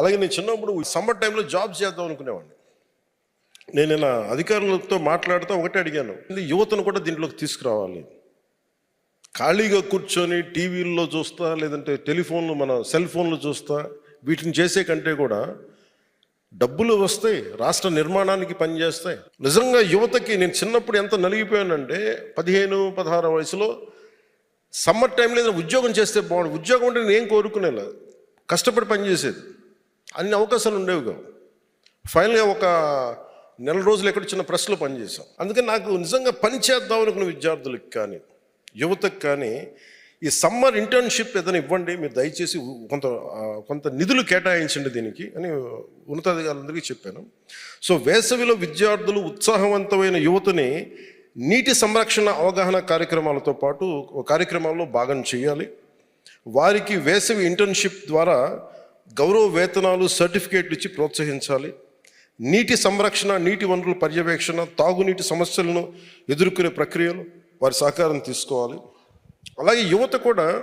అలాగే నేను చిన్నప్పుడు సమ్మర్ టైంలో జాబ్ చేద్దాం అనుకునేవాడిని. నేను నా అధికారులతో మాట్లాడుతూ ఒకటే అడిగాను. యువతను కూడా దీంట్లోకి తీసుకురావాలి. ఖాళీగా కూర్చొని టీవీల్లో చూస్తా లేదంటే టెలిఫోన్లు మన సెల్ ఫోన్లు చూస్తా వీటిని చేసే కంటే కూడా డబ్బులు వస్తాయి రాష్ట్ర నిర్మాణానికి పనిచేస్తాయి నిజంగా యువతకి నేను చిన్నప్పుడు ఎంత నలిగిపోయానంటే పదిహేను పదహారు వయసులో సమ్మర్ టైంలో ఏదైనా ఉద్యోగం చేస్తే బాగుండు. ఉద్యోగం అంటే నేను ఏం కోరుకునేలా. కష్టపడి పనిచేసేది అన్ని అవకాశాలు ఉండేవి కావు. ఫైనల్గా ఒక నెల రోజులు ఎక్కడ చిన్న ప్రెస్లో పనిచేశాం. అందుకని నాకు నిజంగా పని చేద్దాం అనుకున్న విద్యార్థులకు కానీ యువతకు కానీ ఈ సమ్మర్ ఇంటర్న్షిప్ ఏదైనా ఇవ్వండి మీరు దయచేసి కొంత కొంత నిధులు కేటాయించండి దీనికి అని ఉన్నతాధికారులందరికీ చెప్పాను. సో వేసవిలో విద్యార్థులు ఉత్సాహవంతమైన యువతని నీటి సంరక్షణ అవగాహన కార్యక్రమాలతో పాటు ఒక కార్యక్రమాల్లో భాగం చేయాలి. వారికి వేసవి ఇంటర్న్షిప్ ద్వారా గౌరవ వేతనాలు సర్టిఫికేట్లు ఇచ్చి ప్రోత్సహించాలి. నీటి సంరక్షణ నీటి వనరుల పర్యవేక్షణ తాగునీటి సమస్యలను ఎదుర్కొనే ప్రక్రియలు వారి సహకారం తీసుకోవాలి. అలాగే యువత కూడా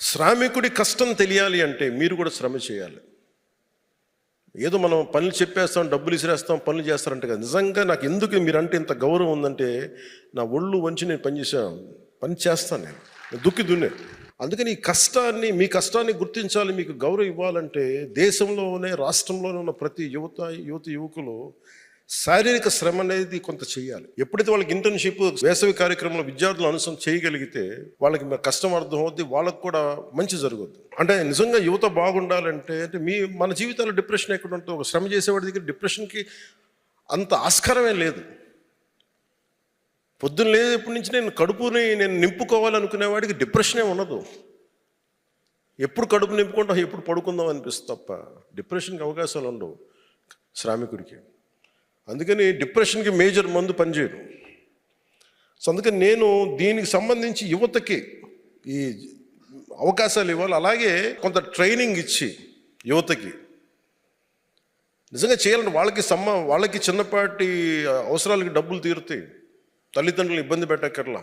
శ్రామికుడి కష్టం తెలియాలి అంటే మీరు కూడా శ్రమ చేయాలి. ఏదో మనం పనులు చెప్పేస్తాం డబ్బులు ఇసిరేస్తాం పనులు చేస్తారంటే కదా. నిజంగా నాకు ఎందుకు మీరంటే ఇంత గౌరవం ఉందంటే నా ఒళ్ళు వంచి నేను పనిచేసాను పని చేస్తాను నేను దుక్కి దున్నే. అందుకని ఈ కష్టాన్ని మీ కష్టాన్ని గుర్తించాలి మీకు గౌరవం ఇవ్వాలంటే దేశంలోనే రాష్ట్రంలోనే ఉన్న ప్రతి యువత యువత యువకులు శారీరక శ్రమ అనేది కొంత చేయాలి. ఎప్పుడైతే వాళ్ళకి ఇంటర్న్షిప్ వేసవి కార్యక్రమంలో విద్యార్థులు అనుసరం చేయగలిగితే వాళ్ళకి కష్టం అర్థం అవుద్ది వాళ్ళకి కూడా మంచి జరుగుద్ది. అంటే నిజంగా యువత బాగుండాలంటే అంటే మీ మన జీవితాల్లో డిప్రెషన్ ఎక్కడ ఉంటుందో ఒక శ్రమ చేసేవాడి దగ్గర డిప్రెషన్కి అంత ఆస్కారమే లేదు. పొద్దున్న లేనప్పటి నుంచి నేను కడుపుని నేను నింపుకోవాలనుకునే వాడికి డిప్రెషనే ఉండదు. ఎప్పుడు కడుపు నింపుకుంటాం ఎప్పుడు పడుకుందాం అనిపిస్తుంది తప్ప డిప్రెషన్కి అవకాశాలు ఉండవు శ్రామికుడికి. అందుకని డిప్రెషన్కి మేజర్ మందు పనిచేయడు సో అందుకని నేను దీనికి సంబంధించి యువతకి ఈ అవకాశాలు ఇవ్వాలి. అలాగే కొంత ట్రైనింగ్ ఇచ్చి యువతకి. నిజంగా చేయాలంటే వాళ్ళకి సమ్మ వాళ్ళకి చిన్నపాటి అవసరాలకి డబ్బులు తీరుతాయి. తల్లిదండ్రులు ఇబ్బంది పెట్టక్కర్లా.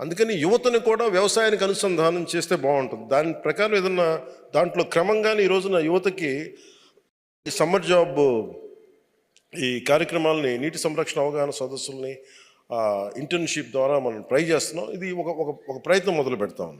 అందుకని యువతను కూడా వ్యవసాయానికి అనుసంధానం చేస్తే బాగుంటుంది. దాని ప్రకారం ఏదన్నా దాంట్లో క్రమంగానే ఈ రోజున యువతకి ఈ సమ్మర్ జాబ్ ఈ కార్యక్రమాలని నీటి సంరక్షణ అవగాహన సదస్సుల్ని ఇంటర్న్షిప్ ద్వారా మనం ట్రై చేస్తున్నాం. ఇది ఒక ఒక ఒక ప్రయత్నం మొదలు పెడతా